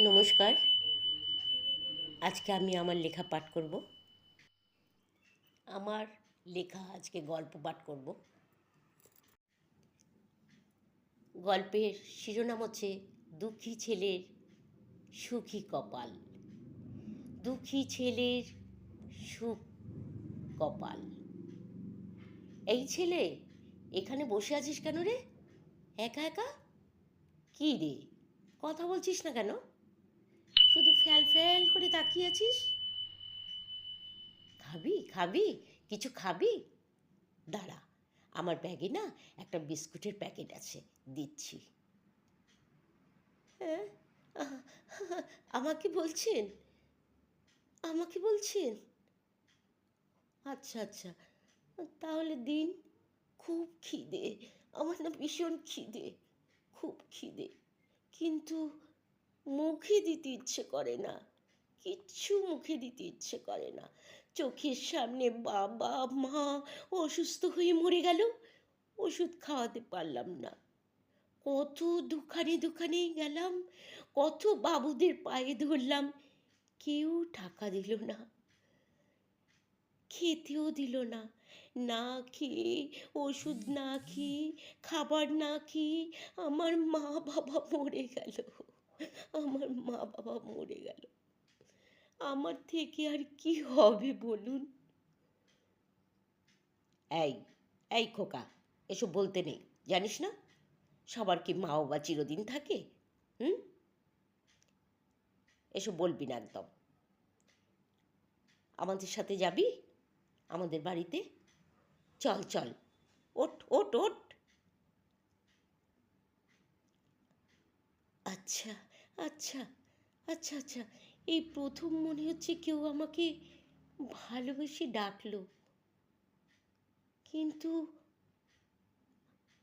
নমস্কার। আজকে আমি আমার লেখা পাঠ করব। আমার লেখা আজকে গল্প পাঠ করব। গল্পের শিরোনাম হচ্ছে দুঃখী ছেলের সুখী কপাল। দুঃখী ছেলের সুখ কপাল। এই ছেলে, এখানে বসে আছিস কেন রে? একা একা? কী রে? কথা বলছিস না কেন? শুধু ফ্যাল ফ্যাল করে তাকিয়ে আছিস খাবি খাবি, কিছু খাবি? দাঁড়া, আমার ব্যাগে না একটা বিস্কুটের প্যাকেট আছে, দিচ্ছি। হ্যাঁ? আমাকে বলছেন? আমাকে বলছেন? আচ্ছা আচ্ছা তাহলে দিন। খুব খিদে, আমার না ভীষণ খিদে, খুব খিদে। কিন্তু মুখে দিতে ইচ্ছে করে না। কিচ্ছু মুখে দিতে ইচ্ছে করে না। চোখের সামনে বাবা, মা অসুস্থ হয়ে মরে গেল। ওষুধ খাওয়াতে পারলাম না। কত দোকানে দোকানে গেলাম, কত বাবুদের পায়ে ধরলাম। কেউ টাকা দিল না, খেতেও দিল না। না খেয়ে ওষুধ না খেয়ে, খাবার না খেয়ে আমার মা বাবা মরে গেল। আমার মা বাবা মরে গেল। আমার থেকে আর কি হবে বলুন? এই এই খোকা, এসব বলতে নেই, জানিস না? সবার কি মা বাবা চিরদিন থাকে? হুম? এসব বলবি না একদম। আমাদের সাথে যাবি? আমাদের বাড়িতে? চল চল, ওঠ ওঠ ওঠ। আচ্ছা। আচ্ছা আচ্ছা আচ্ছা। এই প্রথম মনে হচ্ছে কেউ আমাকে ভালোবেসে ডাকলো। কিন্তু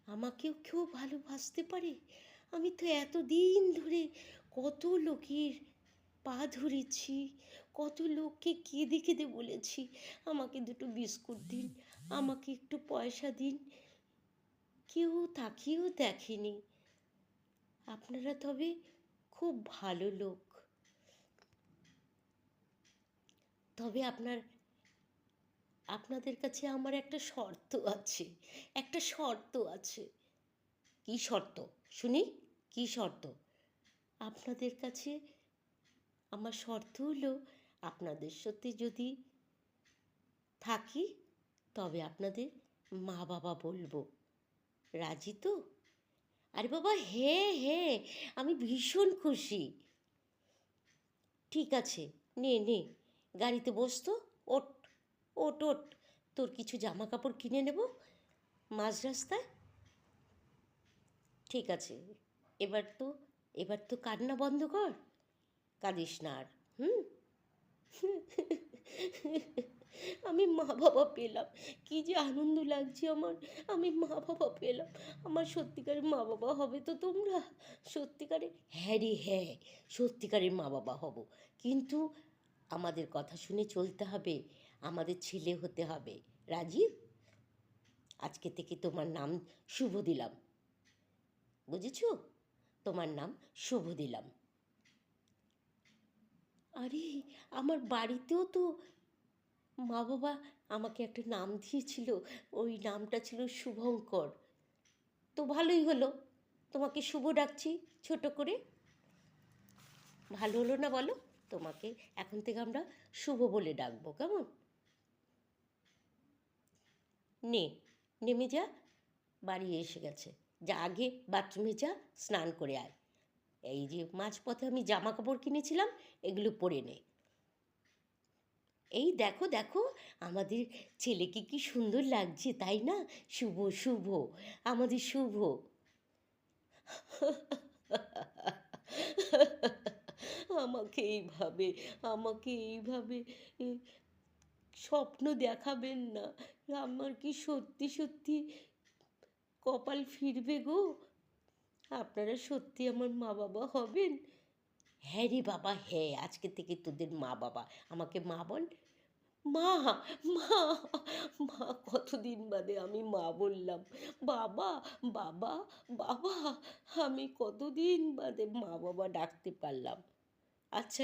আমাকেও কেউ ভালোবাসতে পারে? আমি তো এতদিন ধরে কত লোকের পা ধরেছি, কত লোককে কেঁদে কেঁদে বলেছি, আমাকে দুটো বিস্কুট দিন, আমাকে একটু পয়সা দিন। কেউ তাকিয়েও দেখেনি। আপনারা তবে খুব ভালো লোক। তবে আপনার, আপনাদের কাছে আমার একটা শর্ত আছে, একটা শর্ত আছে। কি শর্ত? শুনি, কি শর্ত? আপনাদের কাছে আমার শর্ত হলো, আপনাদের সাথে যদি থাকি, তবে আপনাদের মা বাবা বলব। রাজি তো? আরে বাবা হ্যাঁ হ্যাঁ আমি ভীষণ খুশি। ঠিক আছে, নে নে, গাড়িতে বসতো ওট ওট ওট তোর কিছু জামা কাপড় কিনে নেব মাঝ রাস্তায়? ঠিক আছে, এবার তো এবার তো কান্না বন্ধ কর। কাঁদিস না আর, হুম? আমি মা বাবা পেলাম। কি যে আনন্দ লাগছে আমার। আমি মা বাবা পেলাম। আমার সত্যিকারের মা বাবা হবে তো তোমরা। সত্যিকারের হ্যাঁ রে হ্যাঁ সত্যিকারের মা বাবা হব। কিন্তু আমাদের কথা শুনে চলতে হবে। আমাদের ছেলে হতে হবে। রাজীব আজকে থেকে তোমার নাম শুভ দিলাম। বুঝেছ? তোমার নাম শুভ দিলাম। আরে, আমার বাড়িতেও তো মা বাবা আমাকে একটা নাম দিয়েছিল, ওই নামটা ছিল শুভঙ্কর। তো ভালোই হলো, তোমাকে শুভ ডাকছি ছোট করে। ভালো হলো না বলো? তোমাকে এখন থেকে আমরা শুভ বলে ডাকবো, কেমন? নে, নেমে যা, বাড়ি এসে গেছে। যা আগে বাথরুমে যা, স্নান করে আয়। এই যে মাঝপথে আমি জামা কাপড় কিনেছিলাম, এগুলো পরে নে। এই দেখো দেখো, আমাদের ছেলেকে কি সুন্দর লাগছে, তাই না? শুভ শুভ, আমাদের শুভ। আমাকে এইভাবে আমাকে এইভাবে স্বপ্ন দেখাবেন না। আমার কি সত্যি সত্যি কপাল ফিরবে গো? আপনারা সত্যি আমার মা বাবা হবেন? হ্যাঁ রে বাবা হ্যাঁ আজকে থেকে তোদের মা বাবা। আমাকে মা বল। মা মা মা, কতদিন বাদে আমি মা বললাম। বাবা বাবা বাবা, আমি কতদিন বাদে মা বাবা ডাকতে পারলাম। আচ্ছা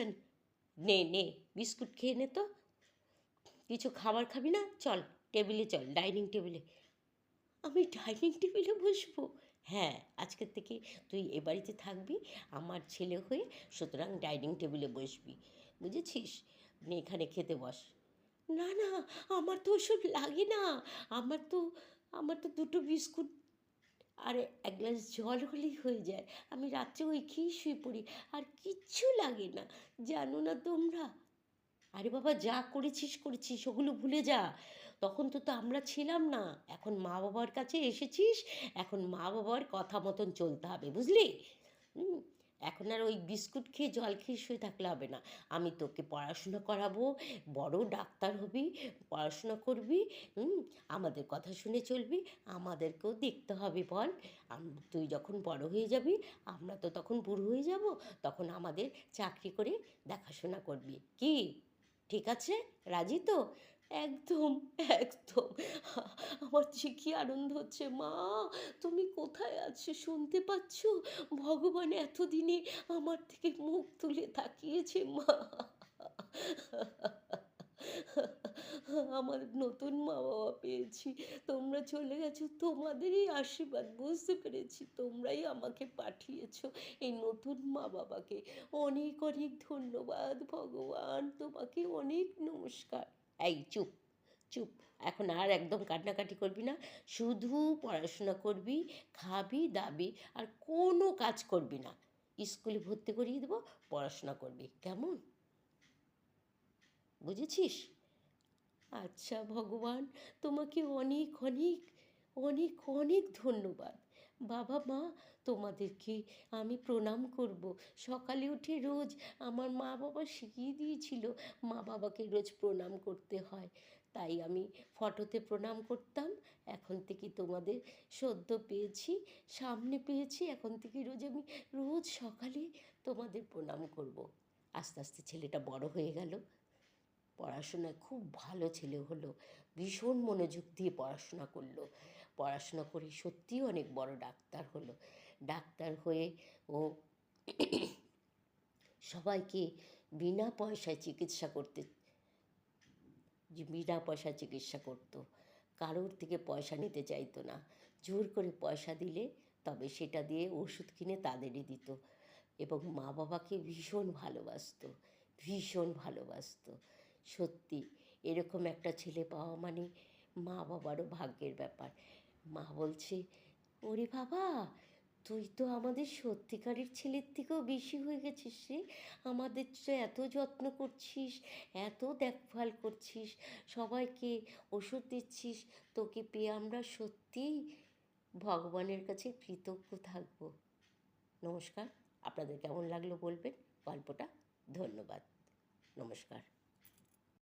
নে নে, বিস্কুট খেয়ে নে তো। কিছু খাবার খাবি না? চল, টেবিলে চল, ডাইনিং টেবিলে। আমি ডাইনিং টেবিলে বসবো? হ্যাঁ আজকের থেকে তুই এ বাড়িতে থাকবি, আমার ছেলে হয়ে সুতরাং ডাইনিং টেবিলে বসবি। বুঝেছিস? এখানে খেতে বস। না না, আমার তো ওসব লাগে না। আমার তো আমার তো দুটো বিস্কুট, আর এক গ্লাস জল হলেই হয়ে যায়। আমি রাত্রে ওই খেয়েই শুয়ে পড়ি, আর কিচ্ছু লাগে না। জানো না তোমরা? আরে বাবা, যা করেছিস করেছিস, ওগুলো ভুলে যা। তখন তো তো আমরা ছিলাম না। এখন মা বাবার কাছে এসেছিস, এখন মা বাবার কথা মতন চলতে হবে, বুঝলি? এখন আর ওই বিস্কুট খেয়ে জল খেয়ে শুয়ে থাকলে হবে না। আমি তোকে পড়াশোনা করাবো, বড় ডাক্তার হবি, পড়াশোনা করবি আমাদের কথা শুনে চলবি, আমাদেরকেও দেখতে হবে বল। তুই যখন বড় হয়ে যাবি, আমরা তো তখন বুড়ো হয়ে যাব, তখন আমাদের চাকরি করে দেখাশোনা করবি। কি? ঠিক আছে? রাজি তো? একদম একদম। আমার যে কি আনন্দ হচ্ছে, মা! তুমি কোথায় আছো? শুনতে পাচ্ছ? ভগবান এতদিনে আমার থেকে মুখ তুলে তাকিয়েছে, মা! আমার নতুন মা বাবা পেয়েছি। তোমরা চলে গেছো, তোমাদেরই আশীর্বাদ, বুঝতে পেরেছি। তোমরাই আমাকে পাঠিয়েছো এই নতুন মা বাবাকে অনেক অনেক ধন্যবাদ ভগবান, তোমাকে অনেক নমস্কার। এই চুপ চুপ, এখন আর একদম কান্নাকাটি করবি না। শুধু পড়াশোনা করবি, খাবি, দাবি, আর কোনো কাজ করবি না। স্কুলে ভর্তি করিয়ে দেবো, পড়াশোনা করবি, কেমন? বুঝেছিস? আচ্ছা ভগবান, তোমাকে অনেক অনেক অনেক অনেক ধন্যবাদ। বাবা মা, তোমাদেরকে আমি প্রণাম করব। সকালে উঠে রোজ আমার মা বাবা শিখিয়ে দিয়েছিল, মা বাবাকে রোজ প্রণাম করতে হয়। তাই আমি ফটোতে প্রণাম করতাম, এখন থেকে তোমাদের সদ্য পেয়েছি, সামনে পেয়েছি, এখন থেকে রোজ আমি রোজ সকালে তোমাদের প্রণাম করব। আস্তে আস্তে ছেলেটা বড় হয়ে গেল। পড়াশোনায় খুব ভালো ছেলে হলো, ভীষণ মনোযোগ দিয়ে পড়াশোনা করল। পড়াশোনা করে সত্যিই অনেক বড় ডাক্তার হলো। ডাক্তার হয়ে ও সবাইকে বিনা পয়সায় চিকিৎসা করতে বিনা পয়সায় চিকিৎসা করতো। কারোর থেকে পয়সা নিতে চাইতো না। জোর করে পয়সা দিলে তবে সেটা দিয়ে ওষুধ কিনে তাদেরই দিত এবং মা বাবাকে ভীষণ ভালোবাসতো ভীষণ ভালোবাসতো। সত্যি, এরকম একটা ছেলে পাওয়া মানে মা বাবারও ভাগ্যের ব্যাপার। মা বলছে, ওরে বাবা, তুই তো আমাদের সত্যিকারের ছেলের থেকেও বেশি হয়ে গেছিস রে। আমাদের এত যত্ন করছিস, এত দেখভাল করছিস, সবাইকে ওষুধ দিচ্ছিস, তোকে পেয়ে আমরা সত্যিই ভগবানের কাছে কৃতজ্ঞ থাকব। নমস্কার, আপনাদের কেমন লাগল বলবেন? গল্পটা ধন্যবাদ। নমস্কার।